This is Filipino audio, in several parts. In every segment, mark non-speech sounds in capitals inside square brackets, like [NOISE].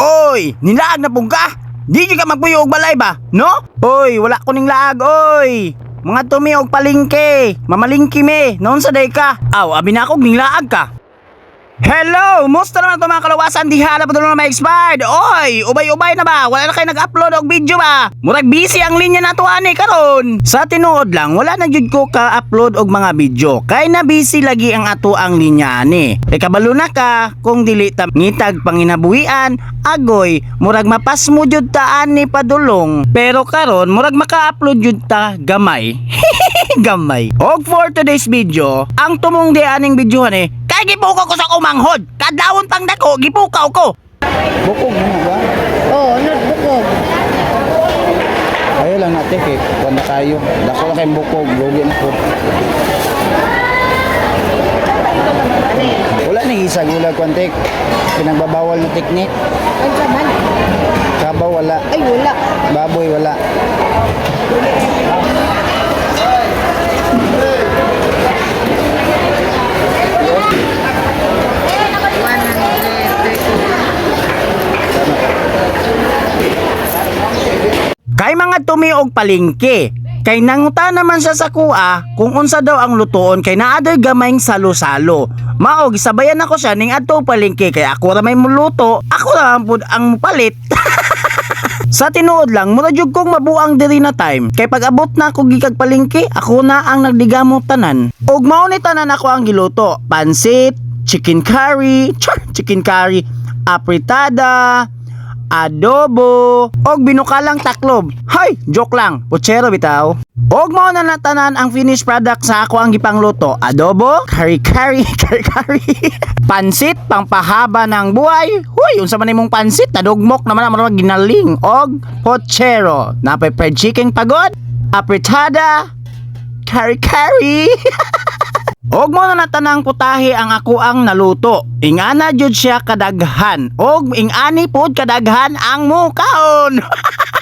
Oy, nilaag na pong ka. Di ka magpuyo og balay ba? No? Oy, wala ko ning laag, oy. Mga tumi og palingke. Mamalingki me. Noon sa day ka. Aw, abi na ako ning laag ka. Hello! Musta naman ito mga kalawasan? Di hala pa na ma-expired. Oy! Ubay-ubay na ba? Wala na kayo nag-upload og video ba? Murag busy ang linya na to ani karon. Sa tinuod lang, wala na jud ko ka-upload og mga video. Kay na busy lagi ang ato ang linya ani. Kay kabalo na ka kung dili ta ngitag panginabuhian, agoy, murag mapas mo jud ta ani padulong. Pero karon murag maka-upload jud ta gamay. [LAUGHS] gamay. Og for today's video, ang tumong di aning videohan eh, kay gipukaw ko sa kumanghod. Kadlawon pang dako, gipukaw ko. Bukog mo ba? Oo, oh, notebook Ayaw lang natin kay kuwan na kayo. Dako lang kayong bukog, lugi na ko. Wala ni isa gula kwantik. Pinagbabawal na teknik. Ano ka man? Kabaw wala. Ay, wala. Baboy wala. Kay mga tumi og palingke. Kay nanguta naman siya sa kuha kung unsa daw ang lutoon kay naadoy gamayng salo-salo. Mao gisabayan ako siya ning adto palingke kay ako ra may muluto, ako ra ang palit. [LAUGHS] Sa tinuod lang, mura jud kong mabuang diri na time. Kay pag abot na ako gikag palingki, ako na ang nagdigamo tanan. Ug mao ni tanan ako ang giluto. Pansit, chicken curry, [LAUGHS] chicken curry, apritada, adobo, og binukalang taklob. Hay, joke lang. Puchero bitaw. Og mao na natanan ang finished product sa ako ang gipangluto. Adobo, curry curry, curry curry. pansit, pangpahaba ng buhay. Huy, unsa man imong pansit? Nadugmok naman mga ginaling. Og pochero. Napay fried chicken pagod. Apritada, curry curry. Og mo na natanang putahe ang ako ang naluto. Ingana jud siya kadaghan. Og ingani pod kadaghan ang mukaon. [LAUGHS]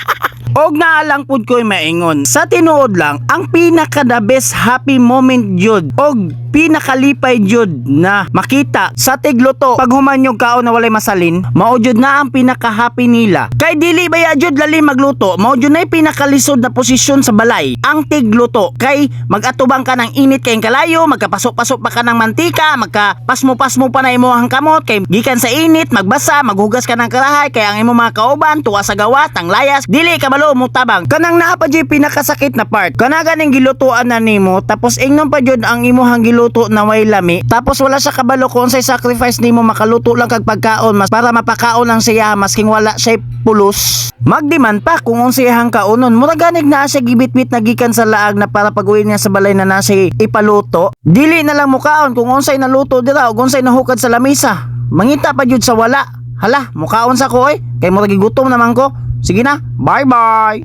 Og naalang pud ko'y maingon. Sa tinuod lang, ang pinaka the best happy moment jud. Og pinakalipay jud na makita sa tigluto pag humanyog kaon na walay masalin, mao jud na ang pinaka happy nila. Kay dili baya jud lali magluto, mao jud na pinakalisod na posisyon sa balay. Ang tigluto kay magatubang ka ng init kayong kalayo, magkapasok-pasok pa ka ng mantika, magkapasmo-pasmo pa na imong kamot kay gikan sa init, magbasa, maghugas ka ng karahay kay ang imong mga kauban tuwa sa gawat, ang layas, dili ka balo mo tabang. Kanang naa pa jud pinakasakit na part. Kana ganing gilutuan na nimo tapos ingnon pa jud ang imuhang giluto na way lami. Tapos wala sa kabalo kung say sacrifice nimo makaluto lang kag pagkaon mas para mapakaon lang siya masking wala siya pulos. Magdiman pa kung unsayahang kaunon. Mura ganig na siya gibitbit na gikan sa laag na para pag-uwi niya sa balay na nasa ipaluto. Dili na lang mukaon kung unsay naluto dira o unsay nahukad sa lamisa. Mangita pa jud sa wala. Hala, mukaon sa ko eh. Kay murag gutom naman ko. Sige na, bye-bye!